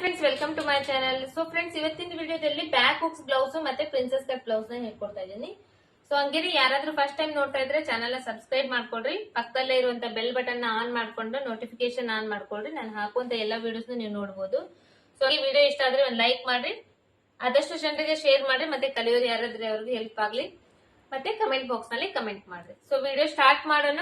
Friends welcome to my channel so friends ಇವತ್ತಿನ ವಿಡಿಯೋದಲ್ಲಿ back hooks blouse ಮತ್ತೆ princess cut ಬ್ಲೌಸ್ನ ಹೇಳ್ಕೊಡ್ತಾ ಇದ್ದೀನಿ. ಸೊ ಹಂಗೇನೆ ಯಾರಾದ್ರೂ ಫಸ್ಟ್ ಟೈಮ್ ನೋಡ್ತಾ ಇದ್ರೆ ಚಾನಲ್ ಸಬ್ಸ್ಕ್ರೈಬ್ ಮಾಡ್ಕೊಳ್ರಿ. ಪಕ್ಕದಲ್ಲೇ ಇರುವಂತ ಬೆಲ್ ಬಟನ್ ಆನ್ ಮಾಡ್ಕೊಂಡು ನೋಟಿಫಿಕೇಶನ್ ಆನ್ ಮಾಡ್ಕೊಳ್ರಿ. ನಾನು ಹಾಕುವಂತ ಎಲ್ಲ ವಿಡಿಯೋಸ್ ನೀವು ನೋಡಬಹುದು ಸೊ ಈ ವಿಡಿಯೋ ಇಷ್ಟ ಆದ್ರೆ ಒಂದು ಲೈಕ್ ಮಾಡ್ರಿ. ಆದಷ್ಟು ಜನರಿಗೆ ಶೇರ್ ಮಾಡ್ರಿ, ಮತ್ತೆ ಕಲಿಯೋರು ಯಾರಾದ್ರೂ ಅವ್ರಿಗೆ ಹೆಲ್ಪ್ ಆಗ್ಲಿ. ಮತ್ತೆ ಕಮೆಂಟ್ ಬಾಕ್ಸ್ನಲ್ಲಿ ಕಮೆಂಟ್ ಮಾಡ್ರಿ. ಸೊ ವಿಡಿಯೋ ಸ್ಟಾರ್ಟ್ ಮಾಡೋಣ.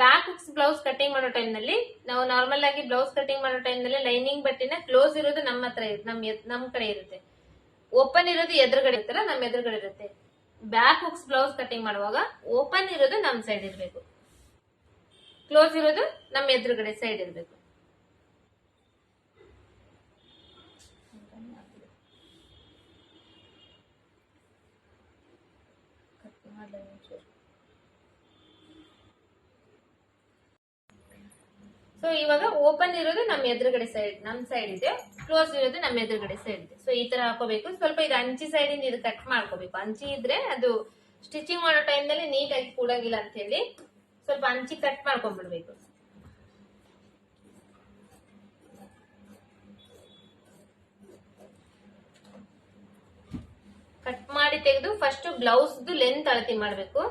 ಬ್ಯಾಕ್ ಬ್ಲೌಸ್ ಕಟಿಂಗ್ ಮಾಡೋ ಟೈಮ್ನಲ್ಲಿ, ನಾವು ನಾರ್ಮಲ್ ಆಗಿ ಬ್ಲೌಸ್ ಕಟಿಂಗ್ ಮಾಡೋ ಟೈಮ್ನಲ್ಲಿ ಲೈನಿಂಗ್ ಬಟ್ಟೆನ ಕ್ಲೋಸ್ ಇರೋದು ನಮ್ಮ ಹತ್ರ ನಮ್ ನಮ್ ಕಡೆ ಇರುತ್ತೆ. ಓಪನ್ ಇರೋದು ಎದುರುಗಡೆ ಇರ್ತಾರ ನಮ್ ಎದುರುಗಡೆ ಇರುತ್ತೆ. ಬ್ಯಾಕ್ ಹುಕ್ಸ್ ಬ್ಲೌಸ್ ಕಟಿಂಗ್ ಮಾಡುವಾಗ ಓಪನ್ ಇರೋದು ನಮ್ ಸೈಡ್ ಇರಬೇಕು. ಕ್ಲೋಸ್ ಇರೋದು ನಮ್ ಎದುರುಗಡೆ ಸೈಡ್ ಇರಬೇಕು. ಸೊ ಇವಾಗ ಓಪನ್ ಇರೋದು ನಮ್ಮ ಎದುರುಗಡೆ ಸೈಡ್ ನಮ್ ಸೈಡ್ ಇದೆ. ಕ್ಲೋಸ್ ಇರೋದು ನಮ್ಮ ಎದುರುಗಡೆ ಸೈಡ್ ಇದೆ. ಸೊ ಈ ತರ ಹಾಕೋಬೇಕು. ಸ್ವಲ್ಪ ಇದು ಅಂಚಿ ಸೈಡ್ ಇಂದ ಕಟ್ ಮಾಡ್ಕೋಬೇಕು. ಅಂಚಿ ಇದ್ರೆ ಅದು ಸ್ಟಿಚಿಂಗ್ ಮಾಡೋ ಟೈಮ್ನಲ್ಲಿ ನೀಟಾಗಿ ಕೂಡಂಗಿಲ್ಲ ಅಂತ ಹೇಳಿ ಸ್ವಲ್ಪ ಅಂಚಿ ಕಟ್ ಮಾಡ್ಕೊಂಡ್ಬಿಡ್ಬೇಕು. ಕಟ್ ಮಾಡಿ ತೆಗೆದು ಫಸ್ಟ್ ಬ್ಲೌಸ್ ಲೆಂತ್ ಅಳತಿ ಮಾಡ್ಬೇಕು.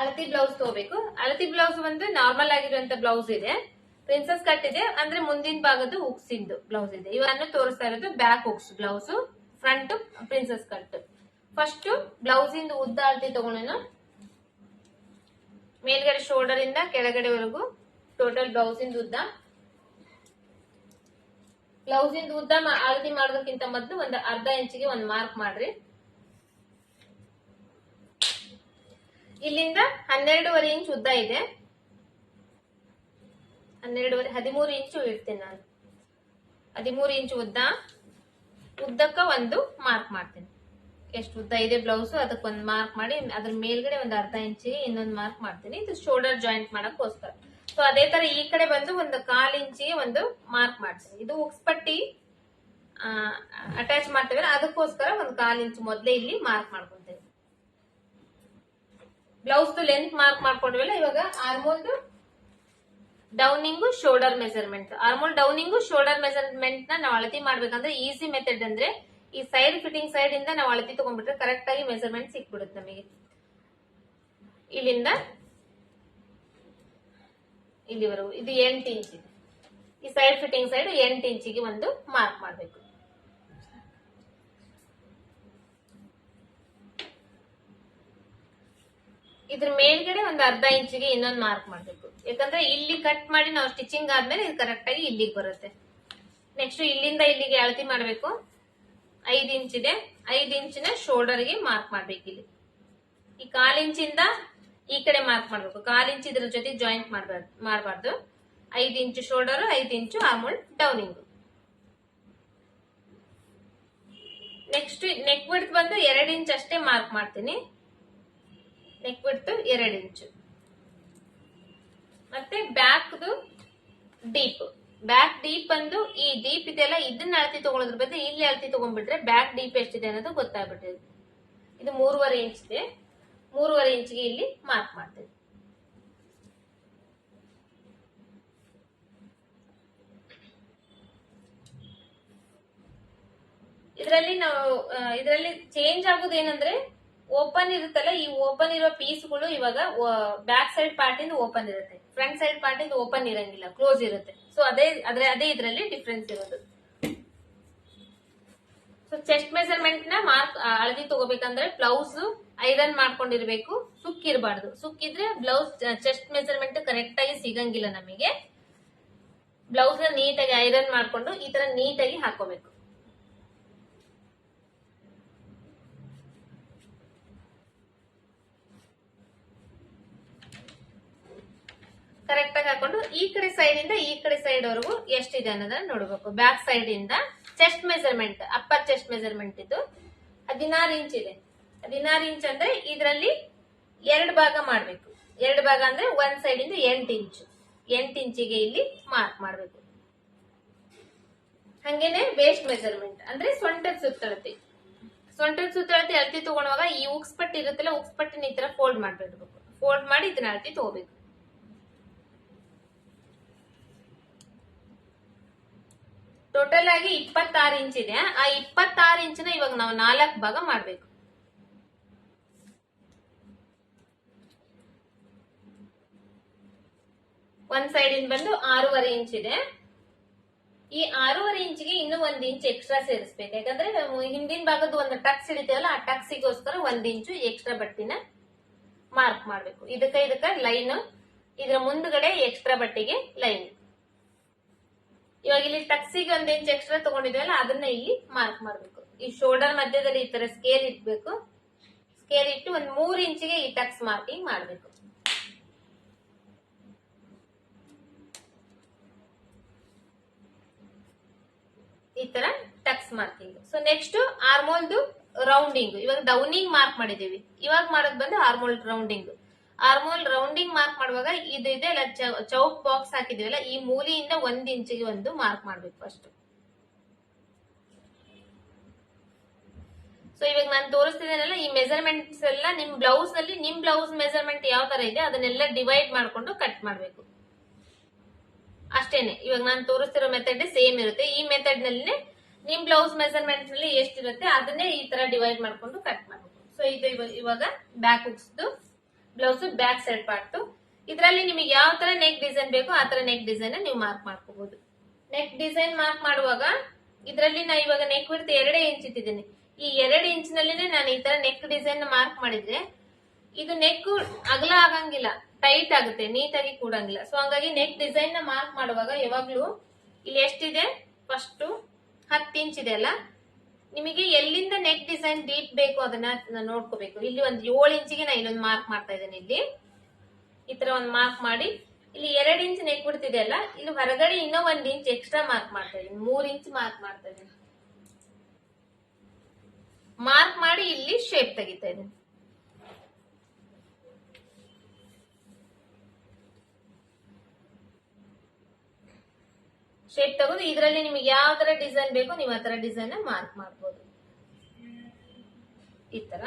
ಅಳತಿ ಬ್ಲೌಸ್ ತಗೋಬೇಕು. ಅಳತಿ ಬ್ಲೌಸ್ ಬಂದು ನಾರ್ಮಲ್ ಆಗಿರುವಂತ ಬ್ಲೌಸ್ ಇದೆ. ಪ್ರಿನ್ಸಸ್ ಕಟ್ ಇದೆ. ಅಂದ್ರೆ ಮುಂದಿನ ಭಾಗದ್ದು ಉಕ್ಸಿಂದು ಬ್ಲೌಸ್ ಇದೆ. ಇವನ್ನು ತೋರಿಸ್ತಾ ಇರೋದು back hooks blouse front princess cut first blouse ಇಂದ ಉದ್ದ ಅಳತಿ ತಗೊಂಡ ಮೇಲ್ಗಡೆ ಶೋಲ್ಡರ್ ಇಂದ ಕೆಳಗಡೆವರೆಗೂ ಟೋಟಲ್ ಬ್ಲೌಸ್ ಇಂದ ಉದ್ದ. ಬ್ಲೌಸ್ ಇಂದ ಉದ್ದ ಅಳತಿ ಮಾಡೋದಕ್ಕಿಂತ ಮೊದಲು ಒಂದು ಅರ್ಧ ಇಂಚಿಗೆ ಒಂದು ಮಾರ್ಕ್ ಮಾಡ್ರಿ. ಇಲ್ಲಿಂದ ಹನ್ನೆರಡೂವರೆ ಇಂಚ್ ಉದ್ದ ಇದೆ. ಹನ್ನೆರಡುವರೆ, ಹದಿಮೂರು ಇಂಚು ಇಡ್ತೀನಿ ನಾನು. ಹದಿಮೂರು ಇಂಚು ಉದ್ದ. ಉದ್ದಕ್ಕ ಒಂದು ಮಾರ್ಕ್ ಮಾಡ್ತೀನಿ. ಎಷ್ಟು ಉದ್ದ ಇದೆ ಬ್ಲೌಸ್ ಅದಕ್ಕೆ ಒಂದು ಮಾರ್ಕ್ ಮಾಡಿ, ಅದ್ರ ಮೇಲ್ಗಡೆ ಒಂದು ಅರ್ಧ ಇಂಚಿಗೆ ಇನ್ನೊಂದು ಮಾರ್ಕ್ ಮಾಡ್ತೀನಿ. ಇದು ಶೋಲ್ಡರ್ ಜಾಯಿಂಟ್ ಮಾಡೋಕ್ಕೋಸ್ಕರ. ಸೊ ಅದೇ ತರ ಈ ಕಡೆ ಬಂದು ಒಂದು ಕಾಲು ಇಂಚಿಗೆ ಒಂದು ಮಾರ್ಕ್ ಮಾಡ್ತೀನಿ. ಇದು ಉಕ್ಸ್ ಪಟ್ಟಿ ಅಟ್ಯಾಚ್ ಮಾಡ್ತೇವೆ ಅದಕ್ಕೋಸ್ಕರ ಒಂದು ಕಾಲು ಇಂಚು ಮೊದಲೇ ಇಲ್ಲಿ ಮಾರ್ಕ್ ಮಾಡ್ಕೊಂತೇವೆ ಬ್ಲೌಸ್ ಲೆಂತ್ ಮಾರ್ಕ್ ಮಾಡ್ಕೊಂಡ್ವಲ್ಲ, ಇವಾಗ armhole downing shoulder measurement armhole downing shoulder ಮೆಜರ್ಮೆಂಟ್ನ ನಾವು ಅಳತಿ ಮಾಡ್ಬೇಕಂದ್ರೆ ಈಸಿ ಮೆಥಡ್ ಅಂದ್ರೆ ಈ ಸೈಡ್ ಫಿಟ್ಟಿಂಗ್ ಸೈಡ್ ಇಂದ ನಾವು ಅಳತಿ ತಗೊಂಡ್ಬಿಟ್ರೆ ಕರೆಕ್ಟ್ ಆಗಿ ಮೆಜರ್ಮೆಂಟ್ ಸಿಕ್ಬಿಡುತ್ತೆ ನಮಗೆ. ಇಲ್ಲಿಂದ ಇಲ್ಲಿವರೆಗೂ. ಇದು ಎಂಟು ಇಂಚ್ ಈ ಸೈಡ್ ಫಿಟ್ಟಿಂಗ್ ಸೈಡ್ ಎಂಟು ಇಂಚಿಗೆ ಒಂದು ಮಾರ್ಕ್ ಮಾಡಬೇಕು. ಇದ್ರ ಮೇಲ್ಗಡೆ ಒಂದು ಅರ್ಧ ಇಂಚಿಗೆ ಇನ್ನೊಂದು ಮಾರ್ಕ್ ಮಾಡ್ಬೇಕು. ಯಾಕಂದ್ರೆ ಇಲ್ಲಿ ಕಟ್ ಮಾಡಿ ನಾವು ಸ್ಟಿಚಿಂಗ್ ಆದ್ಮೇಲೆ ಇದು ಕರೆಕ್ಟ್ ಆಗಿ ಇಲ್ಲಿಗೆ ಬರುತ್ತೆ. ನೆಕ್ಸ್ಟ್ ಇಲ್ಲಿಂದ ಇಲ್ಲಿಗೆ ಅಳತಿ ಮಾಡ್ಬೇಕು. ಐದ್ ಇಂಚ್ ಇದೆ ಐದ್ ಇಂಚಿನ ಶೋಲ್ಡರ್ಗೆ ಮಾರ್ಕ್ ಮಾಡ್ಬೇಕು ಇಲ್ಲಿ. ಈ ಕಾಲ್ ಇಂಚಿಂದ ಈ ಕಡೆ ಮಾರ್ಕ್ ಮಾಡ್ಬೇಕು. ಕಾಲ್ ಇಂಚ್ ಇದ್ರ ಜೊತೆ ಜಾಯಿಂಟ್ ಮಾಡಬಾರ್ದು ಮಾಡಬಾರ್ದು. ಐದ್ ಇಂಚು ಶೋಲ್ಡರ್ ಐದ್ inch armhole downing next neck width ಬಂದು ಎರಡ್ ಇಂಚ್ ಅಷ್ಟೇ ಮಾರ್ಕ್ ಮಾಡ್ತೀನಿ. ನೆಕ್ ಬಿಡ್ತು ಎರಡು ಇಂಚು ಮತ್ತೆ ಬ್ಯಾಕ್ದು ಡೀಪ್ ಬ್ಯಾಕ್ ಡೀಪ್ ಬಂದು ಈ ಡೀಪ್ ಇದೆಲ್ಲ ಇದನ್ನ ಅಳತಿ ತಗೊಳೋದ್ರ ಬದಲು ಇಲ್ಲಿ ಅಳತಿ ತಗೊಂಡ್ಬಿಟ್ರೆ ಬ್ಯಾಕ್ ಡೀಪ್ ಎಷ್ಟಿದೆ ಅನ್ನೋದು ಗೊತ್ತಾಗ್ಬಿಟ್ಟಿದೆ ಇದು ಮೂರುವರೆ ಇಂಚ್ ಇದೆ. ಮೂರುವರೆ ಇಂಚ್ಗೆ ಇಲ್ಲಿ ಮಾರ್ಕ್ ಮಾಡ್ತೇವೆ. ಇದರಲ್ಲಿ ನಾವು ಇದರಲ್ಲಿ ಚೇಂಜ್ ಆಗೋದು ಏನಂದ್ರೆ ಓಪನ್ ಇರುತ್ತಲ್ಲ, ಈ ಓಪನ್ ಇರೋ ಪೀಸ್ಗಳು ಇವಾಗ ಬ್ಯಾಕ್ ಸೈಡ್ ಪಾರ್ಟ್ ಇಂದ ಓಪನ್ ಇರುತ್ತೆ. ಫ್ರಂಟ್ ಸೈಡ್ ಪಾರ್ಟ್ ಇಂದ ಓಪನ್ ಇರಂಗಿಲ್ಲ ಕ್ಲೋಸ್ ಇರುತ್ತೆ. ಸೊ ಅದೇ, ಅದ್ರ, ಅದೇ ಇದರಲ್ಲಿ ಡಿಫ್ರೆನ್ಸ್ ಇರೋದು. ಸೊ ಚೆಸ್ಟ್ ಮೆಸರ್ಮೆಂಟ್ನ ಮಾರ್ಕ್ ಅಳದಿ ತಗೋಬೇಕಂದ್ರೆ ಬ್ಲೌಸ್ ಐರನ್ ಮಾಡ್ಕೊಂಡಿರ್ಬೇಕು ಸುಕ್ಕಿರಬಾರ್ದು ಸುಕ್ಕಿದ್ರೆ ಬ್ಲೌಸ್ ಚೆಸ್ಟ್ ಮೆಸರ್ಮೆಂಟ್ ಕರೆಕ್ಟ್ ಆಗಿ ಸಿಗಂಗಿಲ್ಲ ನಮಗೆ. ಬ್ಲೌಸ್ ನೀಟಾಗಿ ಐರನ್ ಮಾಡ್ಕೊಂಡು ಈ ತರ ನೀಟಾಗಿ ಹಾಕೋಬೇಕು. ಕರೆಕ್ಟ್ ಆಗಿ ಹಾಕೊಂಡು ಈ ಕಡೆ ಸೈಡ್ ಇಂದ ಈ ಕಡೆ ಸೈಡ್ ವರೆಗೂ ಎಷ್ಟಿದೆ ಅನ್ನೋದನ್ನ ನೋಡಬೇಕು. ಬ್ಯಾಕ್ ಸೈಡ್ ಇಂದ chest measurement upper chest measurement ಇದು ಹದಿನಾರು ಇಂಚ್ ಇದೆ. ಹದಿನಾರು ಇಂಚ್ ಅಂದ್ರೆ ಇದರಲ್ಲಿ ಎರಡು ಭಾಗ ಮಾಡ್ಬೇಕು. ಎರಡು ಭಾಗ ಅಂದ್ರೆ ಒಂದ್ ಸೈಡ್ ಇಂದ ಎಂಟು ಇಂಚು ಎಂಟು ಇಂಚಿಗೆ ಇಲ್ಲಿ ಮಾರ್ಕ್ ಮಾಡ್ಬೇಕು. ಹಂಗೇನೆ ವೇಸ್ಟ್ ಮೆಜರ್ಮೆಂಟ್ ಅಂದ್ರೆ ಸೊಂಟದ ಸುತ್ತಳತೆ. ಸೊಂಟದ ಸುತ್ತಳತೆ ಅಳತಿ ತಗೊಳುವಾಗ ಈ ಉಕ್ಸ್ಪಟ್ಟಿ ಇರುತ್ತಲ್ಲ ಉಕ್ಸ್ಪಟ್ಟಿನ ಈ ತರ ಫೋಲ್ಡ್ ಮಾಡ್ಬಿಡ್ಬೇಕು. ಫೋಲ್ಡ್ ಮಾಡಿ ಇದನ್ನ ಅಳತಿ ತಗೋಬೇಕು. ಟೋಟಲ್ ಆಗಿ ಇಪ್ಪತ್ತಾರು ಇಂಚ್ ಇದೆ. ಆ ಇಪ್ಪತ್ತಾರು ಇಂಚಿನ ಇವಾಗ ನಾವು ನಾಲ್ಕು ಭಾಗ ಮಾಡಬೇಕು. ಒಂದ್ ಸೈಡ್ ಇಂದ ಬಂದು ಆರೂವರೆ ಇಂಚ್ ಇದೆ. ಈ ಆರೂವರೆ ಇಂಚಿಗೆ ಇನ್ನೂ ಒಂದ್ ಇಂಚ್ ಎಕ್ಸ್ಟ್ರಾ ಸೇರಿಸ್ಬೇಕು. ಯಾಕಂದ್ರೆ ಹಿಂದಿನ ಭಾಗದ ಒಂದು ಟಕ್ಸ್ ಹಿಡಿತೇವಲ್ಲ ಆ ಟಕ್ಸಿಗೋಸ್ಕರ ಒಂದ್ ಇಂಚು ಎಕ್ಸ್ಟ್ರಾ ಬಟ್ಟಿನ ಮಾರ್ಕ್ ಮಾಡ್ಬೇಕು. ಇದಕ್ಕ ಇದಕ್ಕ ಲೈನ್ ಇದ್ರ ಮುಂದ್ಗಡೆ ಎಕ್ಸ್ಟ್ರಾ ಬಟ್ಟಿಗೆ ಲೈನ್ ಇವಾಗ ಇಲ್ಲಿ ಟಕ್ಸಿಗೆ ಒಂದ್ ಇಂಚ್ ಎಕ್ಸ್ಟ್ರಾ ತಗೊಂಡಿದ್ವಲ್ಲ, ಅದನ್ನ ಇಲ್ಲಿ ಮಾರ್ಕ್ ಮಾಡ್ಬೇಕು. ಈ ಶೋಲ್ಡರ್ ಮಧ್ಯದಲ್ಲಿ ಈ ತರ ಸ್ಕೇಲ್ ಇಟ್ಬೇಕು ಸ್ಕೇಲ್ ಇಟ್ಟು ಒಂದ್ ಮೂರ್ ಇಂಚಿಗೆ ಈ ಟಕ್ಸ್ ಮಾರ್ಕಿಂಗ್ ಮಾಡ್ಬೇಕು. ಈ ತರ ಟಕ್ಸ್ ಮಾರ್ಕಿಂಗ್ ಸೊ ನೆಕ್ಸ್ಟ್ ಆರ್ಮೋಲ್ದು ರೌಂಡಿಂಗ್ ಇವಾಗ ಡೌನಿಂಗ್ ಮಾರ್ಕ್ ಮಾಡಿದೀವಿ ಇವಾಗ ಮಾಡೋದ್ ಬಂದು armhole rounding armhole rounding mark ಮಾಡುವಾಗ ಇದು ಇದೆ, ಅಲ್ಲ ಚೌಕ್ ಬಾಕ್ಸ್ ಹಾಕಿದೀವಲ್ಲ ಈ ಮೂಲೆಯಿಂದ ಒಂದ್ ಇಂಚಿಗೆ ಒಂದು ಮಾರ್ಕ್ ಮಾಡ್ಬೇಕು ಫಸ್ಟ್ ಸೊ ಇವಾಗ ನಾನು ತೋರಿಸ್ತಿದ್ದೇನಲ್ಲ, ಈ ಮೆಸರ್ಮೆಂಟ್ಸ್ ಎಲ್ಲ ನಿಮ್ ಬ್ಲೌಸ್ನಲ್ಲಿ, ನಿಮ್ ಬ್ಲೌಸ್ ಮೆಸರ್ಮೆಂಟ್ ಯಾವ ತರ ಇದೆ, ಅದನ್ನೆಲ್ಲ ಡಿವೈಡ್ ಮಾಡ್ಕೊಂಡು ಕಟ್ ಮಾಡ್ಬೇಕು. ಅಷ್ಟೇನೆ. ಇವಾಗ ನಾನು ತೋರಿಸ್ತಿರೋ ಮೆಥಡ್ ಸೇಮ್ ಇರುತ್ತೆ. ಈ ಮೆಥಡ್ನಲ್ಲಿ ನಿಮ್ ಬ್ಲೌಸ್ ಮೆಸರ್ಮೆಂಟ್ನಲ್ಲಿ ಎಷ್ಟಿರುತ್ತೆ, ಅದನ್ನೇ ಈ ತರ ಡಿವೈಡ್ ಮಾಡ್ಕೊಂಡು ಕಟ್ ಮಾಡ್ಬೇಕು. ಸೊ ಇದು ಇವ- ಇವಾಗ ಬ್ಯಾಕ್ ಹುಕ್ಸ್ದು ಬ್ಲೌಸ್ ಬ್ಯಾಕ್ ಸೈಡ್ ಪಾರ್ಟ್ ಇದರಲ್ಲಿ ನಿಮಗೆ ಯಾವ ತರ ನೆಕ್ ಡಿಸೈನ್ ಬೇಕೋ ಆ ತರ ನೆಕ್ ಡಿಸೈನ್ ನೀವು ಮಾರ್ಕ್ ಮಾಡ್ಕೋಬಹುದು ನೆಕ್ ಡಿಸೈನ್ ಮಾರ್ಕ್ ಮಾಡುವಾಗ ಇದರಲ್ಲಿ ನಾ ಇವಾಗ ನೆಕ್ ಬಿಡ್ತು ಎರಡೇ ಇಂಚ್ ಇಟ್ಟಿದ್ದೀನಿ. ಈ ಎರಡು ಇಂಚ್ ನಲ್ಲಿನೇ ನಾನು ಈ ತರ ನೆಕ್ ಡಿಸೈನ್ ಮಾರ್ಕ್ ಮಾಡಿದ್ರೆ ಇದು ನೆಕ್ ಅಗಲ ಆಗಂಗಿಲ್ಲ ಟೈಟ್ ಆಗುತ್ತೆ ನೀಟಾಗಿ ಕೂಡಂಗಿಲ್ಲ. ಸೊ ಹಂಗಾಗಿ ನೆಕ್ ಡಿಸೈನ್ನ ಮಾರ್ಕ್ ಮಾಡುವಾಗ ಯಾವಾಗ್ಲೂ ಇಲ್ಲಿ ಎಷ್ಟಿದೆ? ಫಸ್ಟ್ ಹತ್ತು ಇಂಚ್ ಇದೆ ಅಲ್ಲ? ನಿಮಗೆ ಎಲ್ಲಿಂದ ನೆಕ್ ಡಿಸೈನ್ ಡೀಪ್ ಬೇಕು ಅದನ್ನ ನೋಡ್ಕೋಬೇಕು. ಇಲ್ಲಿ ಒಂದು ಏಳು ಇಂಚಿಗೆ ನಾ ಇಲ್ಲೊಂದು ಮಾರ್ಕ್ ಮಾಡ್ತಾ ಇದ್ದೇನೆ ಇಲ್ಲಿ. ಈ ತರ ಒಂದು ಮಾರ್ಕ್ ಮಾಡಿ. ಇಲ್ಲಿ ಎರಡು ಇಂಚ್ ನೆಕ್ ಬಿಡ್ತಿದೆ ಅಲ್ಲ? ಇಲ್ಲಿ ಹೊರಗಡೆ ಇನ್ನೂ ಒಂದ್ ಇಂಚ್ ಎಕ್ಸ್ಟ್ರಾ ಮಾರ್ಕ್ ಮಾಡ್ತಾ ಇದ್ದೀನಿ. ಮೂರ್ ಇಂಚ್ ಮಾರ್ಕ್ ಮಾಡ್ತಾ ಇದ್ದೀನಿ. ಮಾರ್ಕ್ ಮಾಡಿ ಇಲ್ಲಿ ಶೇಪ್ ತೆಗಿತಾ ಇದ್ದೀನಿ. ಶೇಪ್ ತಗೊಂಡು ಇದರಲ್ಲಿ ನಿಮಗೆ ಯಾವ ತರ ಡಿಸೈನ್ ಬೇಕೋ ನೀವು ಆ ತರ ಡಿಸೈನ್ ಮಾರ್ಕ್ ಮಾಡ್ಬೋದು. ಈ ತರ.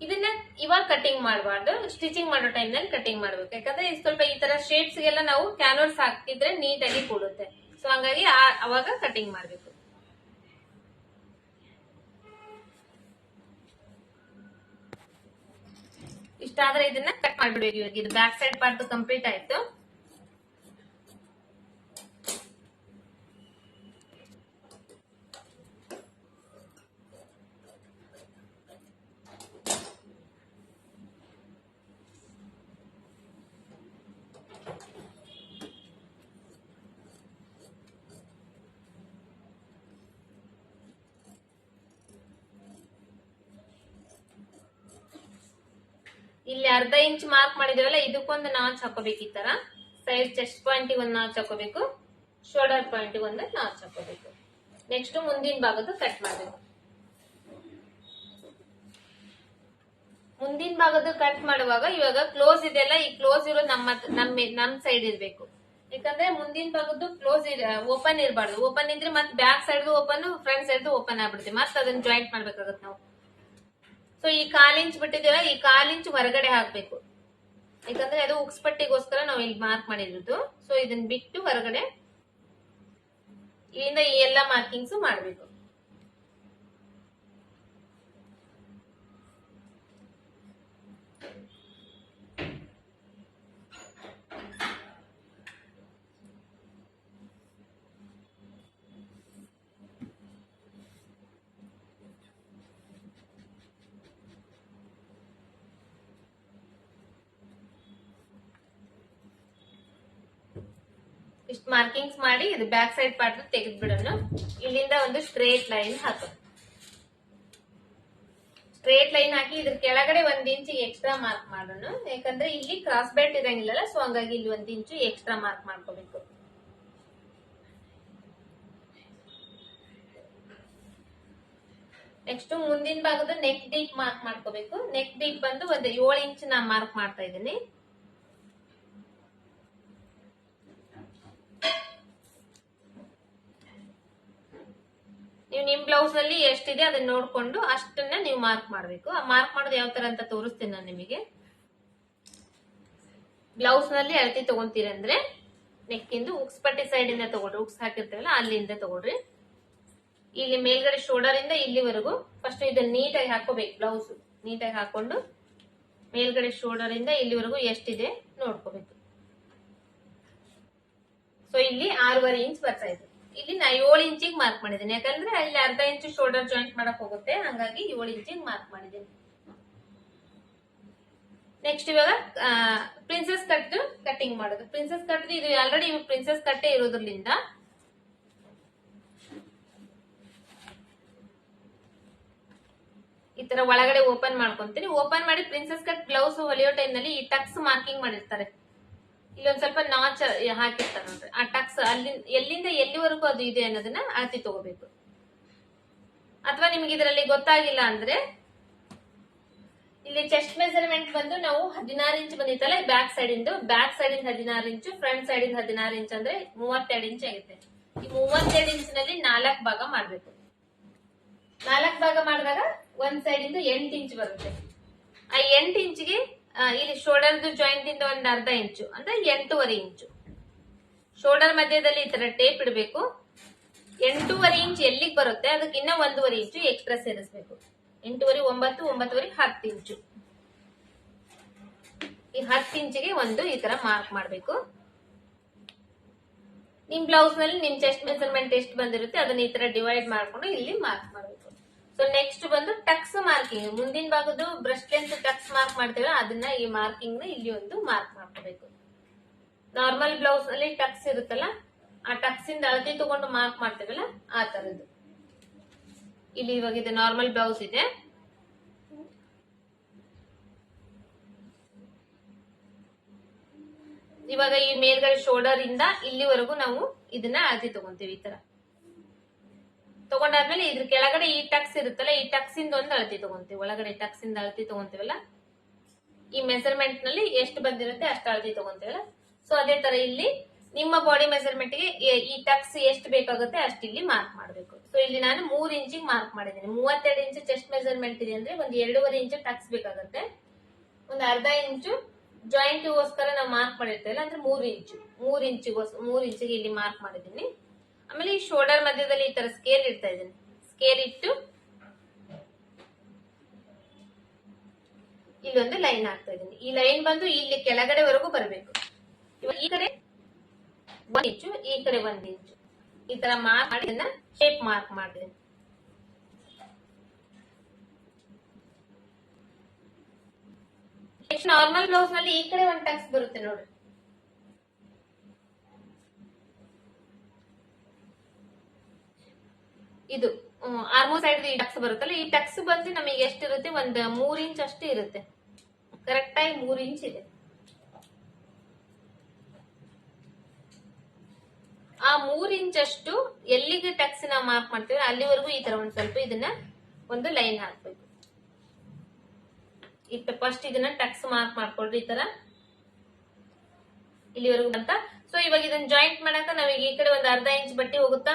ಇದನ್ನ ಇವಾಗ ಕಟಿಂಗ್ ಮಾಡಬಾರ್ದು. ಸ್ಟಿಚಿಂಗ್ ಮಾಡೋ ಟೈಮ್ನಲ್ಲಿ ಕಟಿಂಗ್ ಮಾಡ್ಬೇಕು. ಯಾಕಂದ್ರೆ ಸ್ವಲ್ಪ ಈ ತರ ಶೇಪ್ಸ್ ಗೆಲ್ಲ ನಾವು ಕ್ಯಾನ್ವರ್ಸ್ ಹಾಕಿದ್ರೆ ನೀಟಾಗಿ ಕೂಡುತ್ತೆ. ಸೊ ಹಂಗಾಗಿ ಅವಾಗ ಕಟಿಂಗ್ ಮಾಡಬೇಕು. ಇಷ್ಟಾದ್ರೆ ಇದನ್ನ ಕಟ್ ಮಾಡ್ಬಿಡ್ಬೇಕು ಇವಾಗ. ಇದು ಬ್ಯಾಕ್ ಸೈಡ್ ಪಾರ್ಟ್ ಕಂಪ್ಲೀಟ್ ಆಯ್ತು. ಇಲ್ಲಿ ಅರ್ಧ ಇಂಚ್ ಮಾರ್ಕ್ ಮಾಡಿದಿರಲ್ಲ ಇದಕ್ಕೊಂದು ನಾಚ್ ಹಾಕೋಬೇಕು ಈ ತರ. ಸೈಡ್ ಚೆಸ್ಟ್ ಪಾಯಿಂಟ್ ಒಂದು ನಾಚ್ ಹಾಕೋಬೇಕು. ಶೋಲ್ಡರ್ ಪಾಯಿಂಟ್ ಒಂದು ನಾಚ್ ಹಾಕೋಬೇಕು. ನೆಕ್ಸ್ಟ್ ಮುಂದಿನ ಭಾಗದ ಕಟ್ ಮಾಡಬೇಕು. ಮುಂದಿನ ಭಾಗದ ಕಟ್ ಮಾಡುವಾಗ ಇವಾಗ ಕ್ಲೋಸ್ ಇದೆಲ್ಲ ಈ ಕ್ಲೋಸ್ ಇರೋ ನಮ್ಮ ನಮ್ಮ ನಮ್ ಸೈಡ್ ಇರ್ಬೇಕು. ಯಾಕಂದ್ರೆ ಮುಂದಿನ ಭಾಗದ್ದು ಕ್ಲೋಸ್ ಓಪನ್ ಇರಬಾರ್ದು. ಓಪನ್ ಇದ್ರೆ ಮತ್ತೆ back side open front side open ಆಗ್ಬಿಡುತ್ತೆ. ಮತ್ತೆ ಅದನ್ನ ಜಾಯಿಂಟ್ ಮಾಡ್ಬೇಕಾಗತ್ತೆ ನಾವು. ಸೊ ಈ ಕಾಲಿಂಚ್ ಇಂಚ್ ಬಿಟ್ಟಿದ್ದೀವಲ್ಲ ಈ ಕಾಲಿಂಚ್ ಹೊರಗಡೆ ಹಾಕ್ಬೇಕು. ಯಾಕಂದ್ರೆ ಅದು ಉಕ್ಸ್ ಪಟ್ಟಿಗೋಸ್ಕರ ನಾವು ಇಲ್ಲಿ ಮಾರ್ಕ್ ಮಾಡಿರೋದು. ಸೊ ಇದನ್ನ ಬಿಟ್ಟು ಹೊರಗಡೆ ಇಲ್ಲಿಂದ ಈ ಎಲ್ಲ ಮಾರ್ಕಿಂಗ್ಸ್ ಮಾಡ್ಬೇಕು ಇಷ್ಟು ಮಾರ್ಕಿಂಗ್ಸ್ ಮಾಡಿ ಇದು ಬ್ಯಾಕ್ ಸೈಡ್ ಪಾರ್ಟ್ ತೆಗೆದು ಬಿಡೋಣ ಇಲ್ಲಿಂದ ಒಂದು ಸ್ಟ್ರೇಟ್ ಲೈನ್ ಹಾಕು. ಸ್ಟ್ರೇಟ್ ಲೈನ್ ಹಾಕಿ ಇದ್ರ ಕೆಳಗಡೆ ಒಂದ್ ಇಂಚ್ ಎಕ್ಸ್ಟ್ರಾ ಮಾರ್ಕ್ ಮಾಡೋಣ. ಯಾಕಂದ್ರೆ ಇಲ್ಲಿ ಕ್ರಾಸ್ ಬೆಲ್ಟ್ ಇರಂಗಿಲ್ಲಲ್ಲ ಸೊ ಹಂಗಾಗಿ ಇಲ್ಲಿ ಒಂದ್ ಇಂಚು ಎಕ್ಸ್ಟ್ರಾ ಮಾರ್ಕ್ ಮಾಡ್ಕೋಬೇಕು. ನೆಕ್ಸ್ಟ್ ಮುಂದಿನ ಭಾಗದ ನೆಕ್ ಡೀಪ್ ಮಾರ್ಕ್ ಮಾಡ್ಕೋಬೇಕು. ನೆಕ್ ಡೀಪ್ ಬಂದು ಒಂದು ಏಳು ಇಂಚ್ ನಾ ಮಾರ್ಕ್ ಮಾಡ್ತಾ ಇದ್ದೀನಿ. ನೀವು ನಿಮ್ ಬ್ಲೌಸ್ ಅಲ್ಲಿ ಎಷ್ಟಿದೆ ಅದನ್ನ ನೋಡ್ಕೊಂಡು ಅಷ್ಟನ್ನ ನೀವು ಮಾರ್ಕ್ ಮಾಡ್ಬೇಕು. ಆ ಮಾರ್ಕ್ ಮಾಡೋದು ಯಾವ ತರ ಅಂತ ತೋರಿಸ್ತೀನಿ ನಾನು ನಿಮಗೆ. ಬ್ಲೌಸ್ನಲ್ಲಿ ಅಳತೆ ತಗೊಂತೀರಂದ್ರೆ ನೆಕ್ಕಿಂದು ಉಕ್ಸ್ ಪಟ್ಟಿ ಸೈಡ್ ಇಂದ ತಗೊಳ್ರಿ. ಉಕ್ಸ್ ಹಾಕಿರ್ತೀವಲ್ಲ ಅಲ್ಲಿಂದ ತಗೊಳ್ರಿ. ಇಲ್ಲಿ ಮೇಲ್ಗಡೆ ಶೋಲ್ಡರ್ ಇಂದ ಇಲ್ಲಿವರೆಗೂ ಫಸ್ಟ್ ಇದನ್ನ ನೀಟಾಗಿ ಹಾಕೋಬೇಕು ಬ್ಲೌಸ್ ನೀಟಾಗಿ ಹಾಕೊಂಡು ಮೇಲ್ಗಡೆ ಶೋಲ್ಡರ್ ಇಂದ ಇಲ್ಲಿವರೆಗೂ ಎಷ್ಟಿದೆ ನೋಡ್ಕೋಬೇಕು. ಸೊ ಇಲ್ಲಿ ಆರೂವರೆ ಇಂಚ್ ಬರ್ತಾ ಇದೆ. ಇಲ್ಲಿ ನಾ ಏಳು ಇಂಚಿಗೆ ಮಾರ್ಕ್ ಮಾಡಿದ್ದೀನಿ. ಯಾಕಂದ್ರೆ ಅಲ್ಲಿ ಅರ್ಧ ಇಂಚು ಶೋಲ್ಡರ್ ಜಾಯಿಂಟ್ ಮಾಡಕ್ ಹೋಗುತ್ತೆ. ಹಂಗಾಗಿ ಏಳು ಇಂಚಿಗೆ ಮಾರ್ಕ್ ಮಾಡಿದ್ದೀನಿ. ನೆಕ್ಸ್ಟ್ ಇವಾಗ ಪ್ರಿನ್ಸೆಸ್ ಕಟ್ ಕಟಿಂಗ್ ಮಾಡೋದು. ಪ್ರಿನ್ಸೆಸ್ ಕಟ್ ಇದು ಆಲ್ರೆಡಿ ಪ್ರಿನ್ಸೆಸ್ ಕಟ್ಟೆ ಇರೋದ್ರಿಂದ ಈ ತರ ಒಳಗಡೆ ಓಪನ್ ಮಾಡ್ಕೊಂತೀನಿ. ಓಪನ್ ಮಾಡಿ ಪ್ರಿನ್ಸೆಸ್ ಕಟ್ ಗ್ಲೌಸ್ ಹೊಲಿಯೋ ಟೈಮ್ನಲ್ಲಿ ಈ ಟಕ್ಸ್ ಮಾರ್ಕಿಂಗ್ ಮಾಡಿರ್ತಾರೆ. ಇಲ್ಲೊಂದ್ ಸ್ವಲ್ಪ ನಾಚ್ ಹಾಕಿರ್ತಾರ ನೋಡ್ರಿ ಆ ಟಕ್ಸ್ ಅಲ್ಲಿ, ಎಲ್ಲಿಂದ ಎಲ್ಲಿವರೆಗೂ ಅದು ಇದೆ ಅನ್ನೋದನ್ನ ಅಳತಿ ತಗೋಬೇಕು. ಅಥವಾ ನಿಮ್ಗೆ ಇದರಲ್ಲಿ ಗೊತ್ತಾಗಿಲ್ಲ ಅಂದ್ರೆ ಇಲ್ಲಿ ಚೆಸ್ಟ್ ಮೆಸರ್ಮೆಂಟ್ ಬಂದು ನಾವು ಹದಿನಾರು ಇಂಚ್ ಬಂದಿತ್ತಲ್ಲ ಬ್ಯಾಕ್ ಸೈಡ್ ಇಂದು. ಬ್ಯಾಕ್ ಸೈಡ್ ಇಂದ ಹದಿನಾರು ಇಂಚು ಫ್ರಂಟ್ ಸೈಡ್ ಇಂದ ಹದಿನಾರು ಇಂಚ್ ಅಂದ್ರೆ ಮೂವತ್ತೆರಡು ಇಂಚ್ ಆಗುತ್ತೆ. ಈ ಮೂವತ್ತೆರಡು ಇಂಚ್ನಲ್ಲಿ ನಾಲ್ಕು ಭಾಗ ಮಾಡ್ಬೇಕು. ನಾಲ್ಕು ಭಾಗ ಮಾಡಿದಾಗ ಒಂದ್ ಸೈಡ್ ಇಂದ ಎಂಟು ಇಂಚ್ ಬರುತ್ತೆ. ಆ ಎಂಟು ಇಂಚ್ಗೆ ಇಲ್ಲಿ ಶೋಲ್ಡರ್ದು ಜಾಯಿಂಟ್ ಇಂದ ಒಂದ್ ಅರ್ಧ ಇಂಚು, ಅಂದ್ರೆ ಎಂಟೂವರೆ ಇಂಚು. ಶೋಲ್ಡರ್ ಮಧ್ಯದಲ್ಲಿ ಈ ತರ ಟೇಪ್ ಇಡಬೇಕು. ಎಂಟೂವರೆ ಇಂಚ್ ಎಲ್ಲಿಗೆ ಬರುತ್ತೆ? ಅದಕ್ಕೆ ಇನ್ನ ಒಂದೂವರೆ ಇಂಚು ಎಕ್ಸ್ಟ್ರಾ ಸೇರಿಸ್ಬೇಕು. ಎಂಟೂವರೆ, ಒಂಬತ್ತು, ಒಂಬತ್ತುವರೆ, ಹತ್ತು ಇಂಚು. ಈ ಹತ್ತು ಇಂಚಿಗೆ ಒಂದು ಈ ತರ ಮಾರ್ಕ್ ಮಾಡಬೇಕು. ನಿಮ್ ಬ್ಲೌಸ್ನಲ್ಲಿ ನಿಮ್ ಚೆಸ್ಟ್ ಮೆಸರ್ಮೆಂಟ್ ಎಷ್ಟು ಬಂದಿರುತ್ತೆ, ಅದನ್ನ ಈ ತರ ಡಿವೈಡ್ ಮಾಡ್ಕೊಂಡು ಇಲ್ಲಿ ಮಾರ್ಕ್ ಮಾಡಬೇಕು. ಸೊ ನೆಕ್ಸ್ಟ್ ಬಂದು ಟಕ್ಸ್ ಮಾರ್ಕಿಂಗ್ ಮುಂದಿನ ಭಾಗದ್ದು ಬ್ರಷ್ ಲೆಂತ್ ಟಕ್ಸ್ ಮಾರ್ಕ್ ಮಾಡ್ತೇವೆ. ಅದನ್ನ ಈ ಮಾರ್ಕಿಂಗ್ನ ಇಲ್ಲಿ ಒಂದು ಮಾರ್ಕ್ ಮಾಡ್ಕೋಬೇಕು. ನಾರ್ಮಲ್ ಬ್ಲೌಸ್ ಅಲ್ಲಿ ಟಕ್ಸ್ ಇರುತ್ತಲ್ಲ, ಆ ಟಕ್ಸ್ ಇಂದ ಅಳತೆ ತಗೊಂಡು ಮಾರ್ಕ್ ಮಾಡ್ತೇವಲ್ಲ, ಆ ತರದ್ದು. ಇಲ್ಲಿ ಇವಾಗ ಇದು ನಾರ್ಮಲ್ ಬ್ಲೌಸ್ ಇದೆ. ಇವಾಗ ಈ ಮೇಲ್ಗಡೆ ಶೋಲ್ಡರ್ ಇಂದ ಇಲ್ಲಿವರೆಗೂ ನಾವು ಇದನ್ನ ಅಳತೆ ತಗೊಂತೀವಿ ಈ ತರ. ತಗೊಂಡಾದ್ಮೇಲೆ ಇದ್ರ ಕೆಳಗಡೆ ಈ ಟಕ್ಸ್ ಇರುತ್ತಲ್ಲ, ಈ ಟಕ್ಸ್ ಇಂದ ಒಂದು ಅಳತಿ ತಗೊಂತೀವಿ. ಒಳಗಡೆ ಟಕ್ಸ್ ಇಂದ ಅಳತಿ ತಗೊಂತೀವಲ್ಲ? ಈ ಮೆಸರ್ಮೆಂಟ್ನಲ್ಲಿ ಎಷ್ಟು ಬಂದಿರುತ್ತೆ ಅಷ್ಟು ಅಳತಿ ತಗೊಂತೀವಲ್ಲ? ಸೊ ಅದೇ ತರ ಇಲ್ಲಿ ನಿಮ್ಮ ಬಾಡಿ ಮೆಸರ್ಮೆಂಟ್ಗೆ ಈ- ಟಕ್ಸ್ ಎಷ್ಟು ಬೇಕಾಗುತ್ತೆ ಅಷ್ಟು ಇಲ್ಲಿ ಮಾರ್ಕ್ ಮಾಡಬೇಕು. ಸೊ ಇಲ್ಲಿ ನಾನು ಮೂರ್ ಇಂಚಿಗೆ ಮಾರ್ಕ್ ಮಾಡಿದ್ದೀನಿ. ಮೂವತ್ತೆರಡು ಇಂಚು ಚೆಸ್ಟ್ ಮೆಸರ್ಮೆಂಟ್ ಇದೆ ಅಂದ್ರೆ ಒಂದು ಎರಡೂವರೆ ಇಂಚು ಟಕ್ಸ್ ಬೇಕಾಗುತ್ತೆ. ಒಂದು ಅರ್ಧ ಇಂಚು ಜಾಯಿಂಟ್ಗೋಸ್ಕರ ನಾವು ಮಾರ್ಕ್ ಮಾಡಿರ್ತೇವಲ್ಲ, ಅಂದ್ರೆ ಮೂರು ಇಂಚು ಮೂರ್ ಇಂಚಿಗೋಸ್ ಮೂರ್ ಇಂಚಿಗೆ ಇಲ್ಲಿ ಮಾರ್ಕ್ ಮಾಡಿದ್ದೀನಿ. ಆಮೇಲೆ ಈ ಶೋಲ್ಡರ್ ಮಧ್ಯದಲ್ಲಿ ಈ ತರ ಸ್ಕೇಲ್ ಇಡ್ತಾ ಇದ್ದೀನಿ. ಸ್ಕೇಲ್ ಇಟ್ಟು ಇಲ್ಲೊಂದು ಲೈನ್ ಹಾಕ್ತಾ ಇದ್ದೀನಿ. ಈ ಲೈನ್ ಬಂದು ಇಲ್ಲಿ ಕೆಳಗಡೆವರೆಗೂ ಬರಬೇಕು. ಈ ಕಡೆ ಒಂದ್ ಇಂಚು ಈ ಕಡೆ ಒಂದ್ ಇಂಚು ಈ ತರ ಮಾರ್ಕ್ ಮಾಡಿ ಶೇಪ್ ಮಾರ್ಕ್ ಮಾಡಿದ್ದೀನಿ ನಾರ್ಮಲ್ ಬ್ಲೌಸ್ನಲ್ಲಿ ಈ ಕಡೆ ಒಂದ್ ಟಕ್ಸ್ ಬರುತ್ತೆ ನೋಡ್ರಿ ಇದು ಆರ್ಮೋ ಸೈಡ್ ಈ ಟಕ್ಸ್ ಬರುತ್ತಲ್ಲ, ಈ ಟಕ್ಸ್ ಬಂದು ನಮಗೆ ಎಷ್ಟಿರುತ್ತೆ? ಒಂದ್ ಮೂರ್ ಇಂಚ್ ಅಷ್ಟು ಇರುತ್ತೆ. ಕರೆಕ್ಟ್ ಆಗಿ ಮೂರ್ ಇಂಚ್ ಇದೆ. ಆ ಮೂರ್ ಇಂಚ್ ಅಷ್ಟು ಎಲ್ಲಿಗೆ ಟಕ್ಸ್ ನಾವು ಮಾರ್ಕ್ ಮಾಡ್ತೀವಿ ಅಲ್ಲಿವರೆಗೂ ಈ ತರ ಒಂದ್ ಸ್ವಲ್ಪ ಇದನ್ನ ಒಂದು ಲೈನ್ ಹಾಕ್ಬೇಕು. ಇತ್ತ ಫಸ್ಟ್ ಇದನ್ನ ಟಕ್ಸ್ ಮಾರ್ಕ್ ಮಾಡ್ಕೊಳ್ರಿ ಈ ತರ. ಇಲ್ಲಿವರೆಗೂ ಅಂತ ಸೊ ಇವಾಗ ಇದನ್ನ ಜಾಯಿಂಟ್ ಮಾಡಾಕ ನಮಗೆ ಈ ಕಡೆ ಒಂದ್ ಅರ್ಧ ಇಂಚ್ ಬಟ್ಟಿ ಹೋಗುತ್ತಾ?